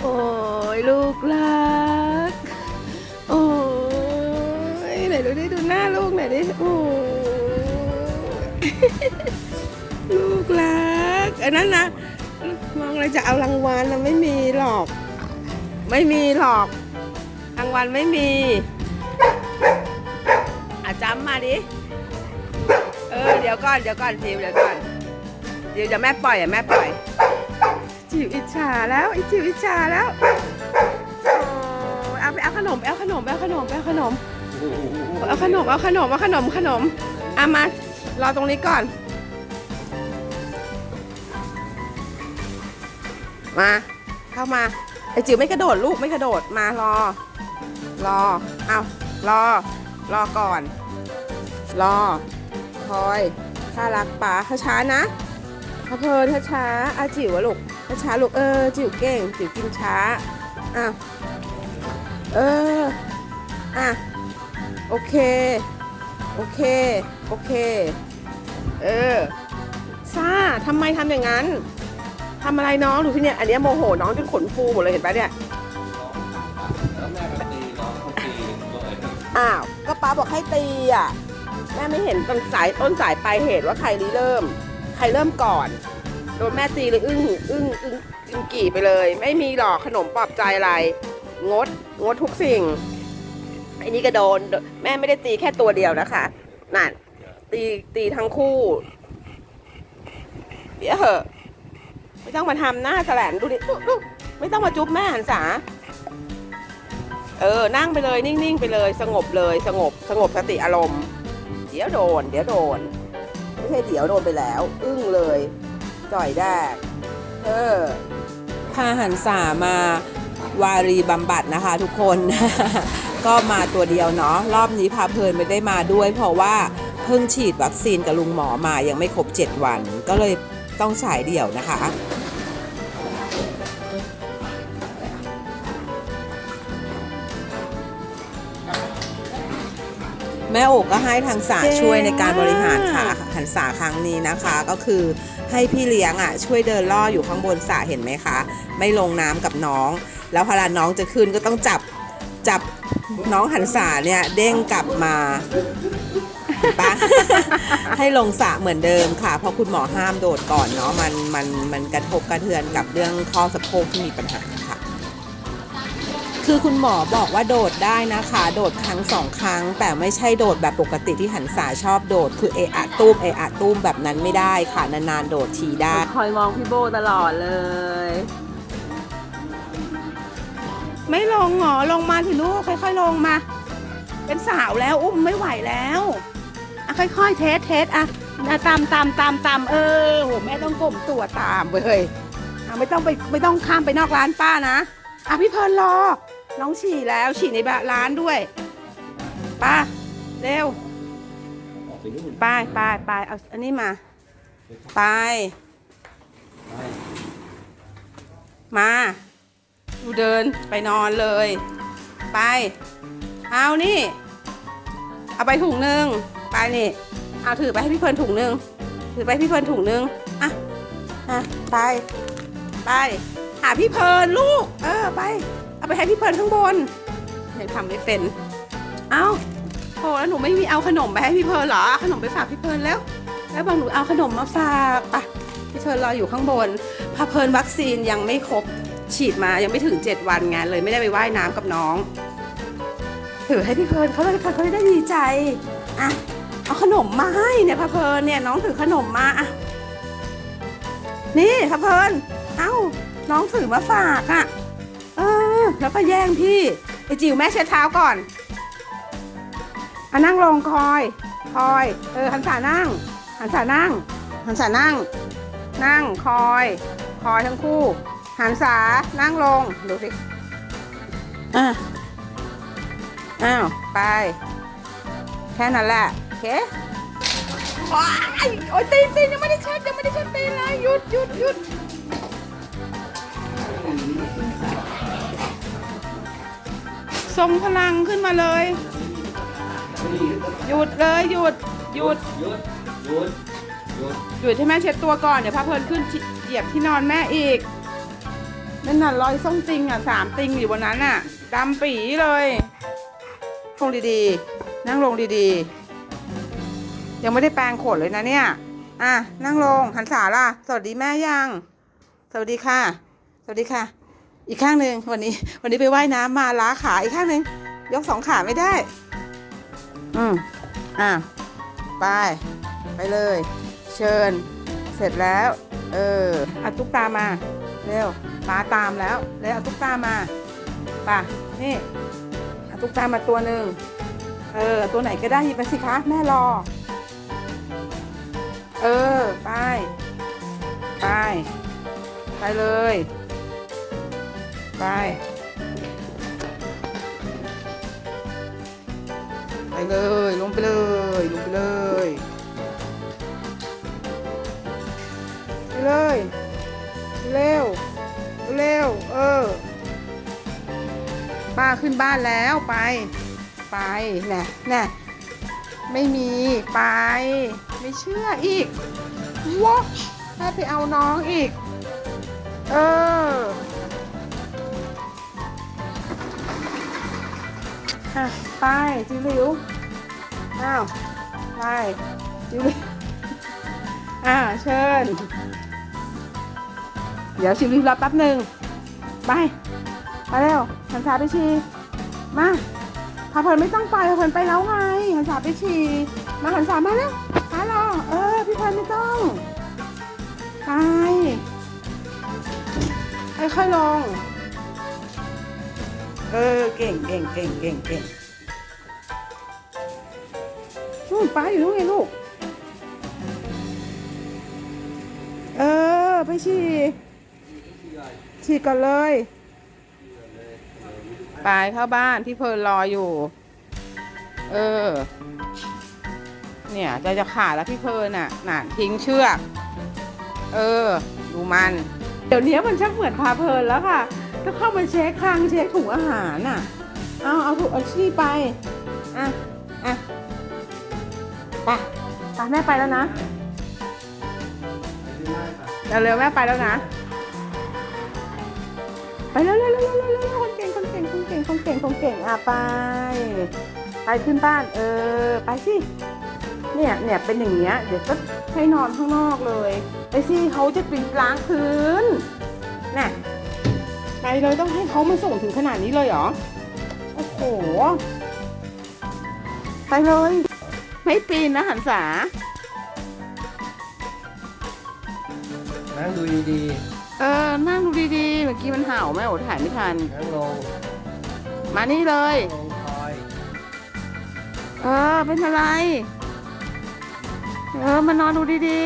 โอ้ยลูกรัก โอ้ยไหนดูดิดูหน้าลูกหน่อยดิโอ้ยลูกรักอันนั้นนะมองอะไรจะเอารางวัลนะไม่มีหรอก ไม่มีหรอกรางวัลไม่มีอาจำมาดิเออเดี๋ยวก่อนเดี๋ยวก่อนจิวเดี๋ยวก่อนเดี๋ยวจะแม่ปล่อยอะแม่ปล่อย จิวอิจฉาแล้วไอจิวอิจฉาแล้วเอาไปเอาขนมเอาขนมเอาขนมเอาขนมเอาขนมเอาขนมเอาขนมขนมเอะมารอตรงนี้ก่อน มาเข้ามาไอจิ๋วไม่กระโดดลูกไม่กระโดดมารอ รอเอารอ รอก่อน รอ คอยข้ารักป๋าช้าๆนะ พะเพลินช้าๆอาจิ๋วอะลูกช้าๆลูกเออจิ๋วเก่งจิ๋วกินช้าอ้าวเอออะโอเคโอเคโอเคเออซ่าทำไมทำอย่างนั้นทำอะไรน้องดูที่เนี่ยอันเนี้ยโมโหน้องจนขนฟูหมดเลยเห็นปะเนี่ยแล้วแม่ก็ตีน้องเขาตีเลยอ้าวก็ป้าบอกให้ตีอะแม่ไม่เห็นต้นสายต้นสายปลายเหตุว่าใครริเริ่ม ใครเริ่มก่อน โดนแม่ตีเลยอึ้งอึ้งอึ้งอึ้งกี่ไปเลย ไม่มีหรอกขนมปลอบใจอะไร งด งดทุกสิ่งไอ้นี่ก็โดนแม่ไม่ได้ตีแค่ตัวเดียวนะคะนั่นตีตีทั้งคู่เดี๋ยวเหอะไม่ต้องมาทำหน้าแสลนดูดิดูดูไม่ต้องมาจุ๊บแม่หันษาเออ นั่งไปเลย นิ่ง ๆ ไปเลย สงบเลย สงบ สงบสติอารมณ์ เดี๋ยวโดน เดี๋ยวโดน ไม่ใช่เดี๋ยวโดนไปแล้ว อึ้งเลย จ่อยแดกเออพาหันสามาวารีบำบัดนะคะทุกคน ก็มาตัวเดียวเนาะรอบนี้พาเพลินไม่ได้มาด้วย เพราะว่าเพิ่งฉีดวัคซีนกับลุงหมอมายังไม่ครบ 7 วัน ก็เลยต้องฉายเดี่ยวนะคะ แม่โอกก็ให้ทางสาเจ๋งช่วยในการบริหารมากขาหันสาครั้งนี้นะคะ ก็คือให้พี่เลี้ยงอะช่วยเดินล่ออยู่ข้างบนสระเห็นไหมคะ ไม่ลงน้ำกับน้อง แล้วพอเวลาน้องจะขึ้นก็ต้องจับจับน้องหันษาเนี่ยเด้งกลับมาเห็นปะให้ลงสระเหมือนเดิมค่ะ เพราะคุณหมอห้ามโดดก่อนเนาะมันมันมันกระทบกระเทือนกับเรื่องข้อสะโพกที่มีปัญหาค่ะ คือคุณหมอบอกว่าโดดได้นะคะ โดดครั้งสองครั้ง แต่ไม่ใช่โดดแบบปกติที่หันษาชอบโดด คือเอะอะตุ้มเอะอะตุ้มแบบนั้นไม่ได้ค่ะ นานๆโดดทีได้ คอยมองพี่โบตลอดเลย ไม่ลงเหรอลงมาสิลูกค่อยๆลงมา เป็นสาวแล้วอุ้มไม่ไหวแล้วอะค่อยๆเทสเทสอะอะตามตามตามตามเออโหแม่ต้องก้มตัวตามเว้ยอะไม่ต้องไปไม่ต้องข้ามไปนอกร้านป้านะอะพี่เพลินรอ น้องฉี่แล้วฉี่ในร้านด้วยป้าเร็ว ออกไปนู่นไปไปไปเอาอันนี้มาไปมา ดูเดินไปนอนเลย ไป เอานี่ เอาไปถุงหนึ่งไปนี่ เอาถือไปให้พี่เพลินถุงหนึ่งถือไปให้พี่เพลินถุงหนึ่งอะอะไป ไป หาพี่เพลินลูก เออไป ไปให้พี่เพลินข้างบนยังทำไม่เป็น เอาโหแล้วหนูไม่มีเอาขนมไปให้พี่เพลินเหรอ ขนมไปฝากพี่เพลินแล้ว แล้วบอกหนูเอาขนมมาฝากปะพี่เพลินรออยู่ข้างบนพาเพลินวัคซีนยังไม่ครบฉีดมายังไม่ถึง 7 วันไงเลยไม่ได้ไปว่ายน้ำกับน้อง ถือให้พี่เพลินเขาเลยเขาเลยได้ดีใจอะเอาขนมมาให้เนี่ยพาเพลินเนี่ยน้องถือขนมมาอะนี่พาเพลินเอ้าน้องถือมาฝากอะ แล้วก็แย่งพี่ไอจิ๋วแม่เช็ดเท้าก่อนอะนั่งลงคอยคอย เออหันษานั่ง หันษานั่ง หันษานั่ง นั่งคอย คอยทั้งคู่ หันษานั่งลงดูสิอะอ้าวไป แค่นั้นแหละโอเคว้ายโอ้ยตีนตีนยังไม่ได้เช็ดยังไม่ได้เช็ดตีนเลยหยุดหยุดหยุด ทรงพลังขึ้นมาเลย หยุดเลยหยุดหยุดหยุดหยุดหยุดหยุดให้แม่เช็ดตัวก่อนเดี๋ยวพาเพลินขึ้นเหยียบที่นอนแม่อีกนั่นน่ะรอยส้มติงอะสามติงอยู่บนนั้นอะดำปีเลยลงดีๆ นั่งลงดีๆ ยังไม่ได้แปรงขนเลยนะเนี่ย อะนั่งลงหันษาล่ะ สวัสดีแม่ยัง สวัสดีค่ะ สวัสดีค่ะ อีกข้างหนึ่งวันนี้ วันนี้ไปว่ายน้ำมาล้าขาอีกข้างหนึ่งยกสองขาไม่ได้ อืมอะไป ไปเลย เชิญ เสร็จแล้ว เออเอาตุ๊กตามา เร็วป้าตามแล้วเร็วเอาตุ๊กตามาป่ะนี่เอาตุ๊กตามาตัวหนึ่งเออ ตัวไหนก็ได้หยิบไปสิคะแม่รอ เออ ไป ไป ไปเลย ไปไปเลย ลงไปเลย ลงไปเลย ไปเลย เร็ว เร็ว เออ ป้าขึ้นบ้านแล้วไป ไปน่ะน่ะไม่มีไป ไม่เชื่ออีกวะแม่ไปเอาน้องอีก เออ อะไปจิ๋วหลิวอ้าวไปจิ๋วหลิวอ่าเชิญ เดี๋ยวชิวรีบรอแป๊บหนึ่งไปไปเร็วหันษาไปชีมาพาเพลินไม่ต้องไปพาเพลินไปแล้วไงหันษาไปชีมาหันษามาเร็วมารอเออพี่เพลินไม่ต้องไปค่อยๆลง เออเก่งเก่งเก่งเก่งเก่งนู่นป้าอยู่นู่นไงลูก เออ ไปฉี่ฉีดก่อนเลย ไปเข้าบ้านพี่เพลินรออยู่ เออ เนี่ยจะจะขาดแล้วพี่เพลินอะน่ะทิ้งเชือก เออ ดูมัน เดี๋ยวนี้มันชักเหมือนพาเพลินแล้วค่ะ ก็เข้ามาเช็คคลังเช็คถุงอาหารน่ะ เอาเอาถุงเอาชี่ไป อะ อะไปไปแม่ไปแล้วนะเร็วแม่ไปแล้วนะ ไปเร็วๆเร็วเร็วเร็วคนเก่งคนเก่งคนเก่งคนเก่งคนเก่งอะไป ไปขึ้นบ้าน เออ ไปสิ เนี่ยเนี่ยเป็นอย่างเงี้ย เดี๋ยวก็ให้นอนข้างนอกเลย ไปสิเขาจะปีนล้างพื้นน่ะ ไปเลยต้องให้เขามาส่งถึงขนาดนี้เลยเหรอ โอ้โห ไปเลย ไม่ปีนนะหันษานั่งดูดีเออ นั่งดูดีๆ เมื่อกี้มันเห่าแม่โอถ่ายไม่ทัน ๆนั่งลงมานี่เลย ลงคอยเออ เป็นอะไร เออ มานอนดูดี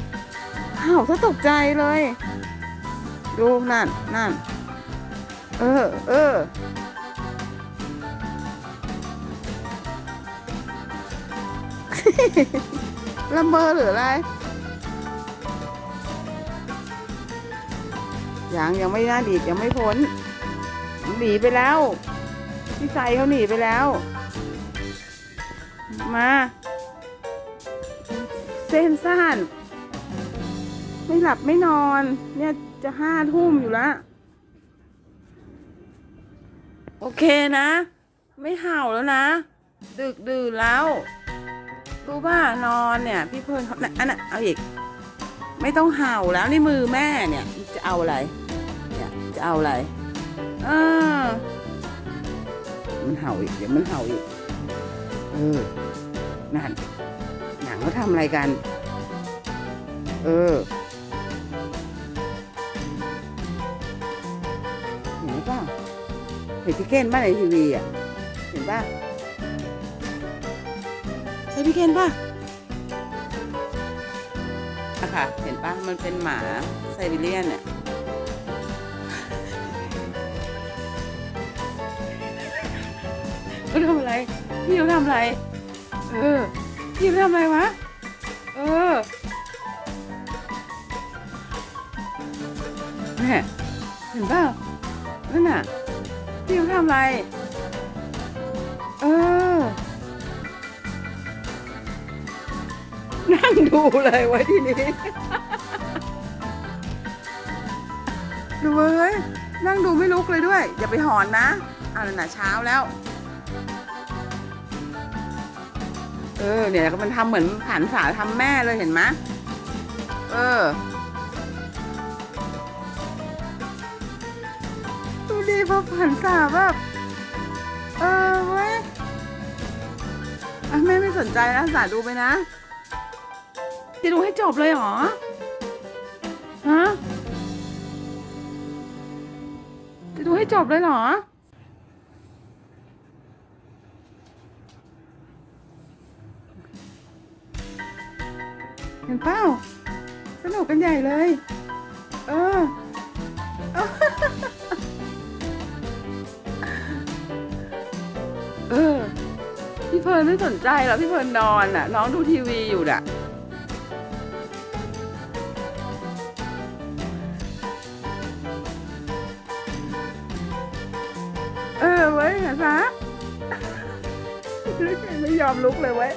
ๆเห่าถ้าตกใจเลย ดูนั่นนั่นเออเออลำเบอร์หรืออะไร ยังยังไม่น่าดีดยังไม่พ้น หนีไปแล้ว พี่ไซเขาหนีไปแล้ว มา เส้นซ่าน ไม่หลับไม่นอน เนี่ยจะห้าทุ่มอยู่แล้วโอเคนะ ไม่เห่าแล้วนะ ดึกดื่นแล้ว รู้ป่ะนอนเนี่ย พี่เพิ่นเขาน่ะอันน่ะเอาอีก ไม่ต้องเห่าแล้วนี่มือแม่เนี่ย จะเอาอะไร เนี่ยจะเอาอะไรเออมันเห่าอีกเดี๋ยวมันเห่าอีก เออนั่นหนังเขาทำอะไรกัน เออ ห็นพี่เก้นป่ะในทีวีอะ เห็นป่ะใช่พี่เก้นป่ะอะค่ะ เห็นป่ะ มันเป็นหมาไซบีเรียนเนี่ยเขาทำอะไร พี่เขาทำอะไร เออ พี่เขาทำอะไรวะ เออแม่เห็นเปล่านั่นน่ะ พี่เขาทำอะไร เออ นั่งดูเลยไว้ทีนี้ ดูเว้ย นั่งดูไม่ลุกเลยด้วย อย่าไปหอนนะอ่านั่นน่ะเช้าแล้ว เออ เนี่ยก็มันทำเหมือนผันสาทำแม่เลยเห็นไหมเออ ดีพอผันสาแบบเออเว้ยอะแม่ไม่สนใจแล้วสาดูไปนะ จะดูให้จบเลยเหรอ ฮะ จะดูให้จบเลยเหรอเห็นเปล่าสนุกกันใหญ่เลย เออ เออ พี่เพลิร์นไม่สนใจหรอกพี่เพลิร์นนอนอะ น้องดูทีวีอยู่น่ะ เออเว้ยเห็นปะไม่ยอมลุกเลยเว้ย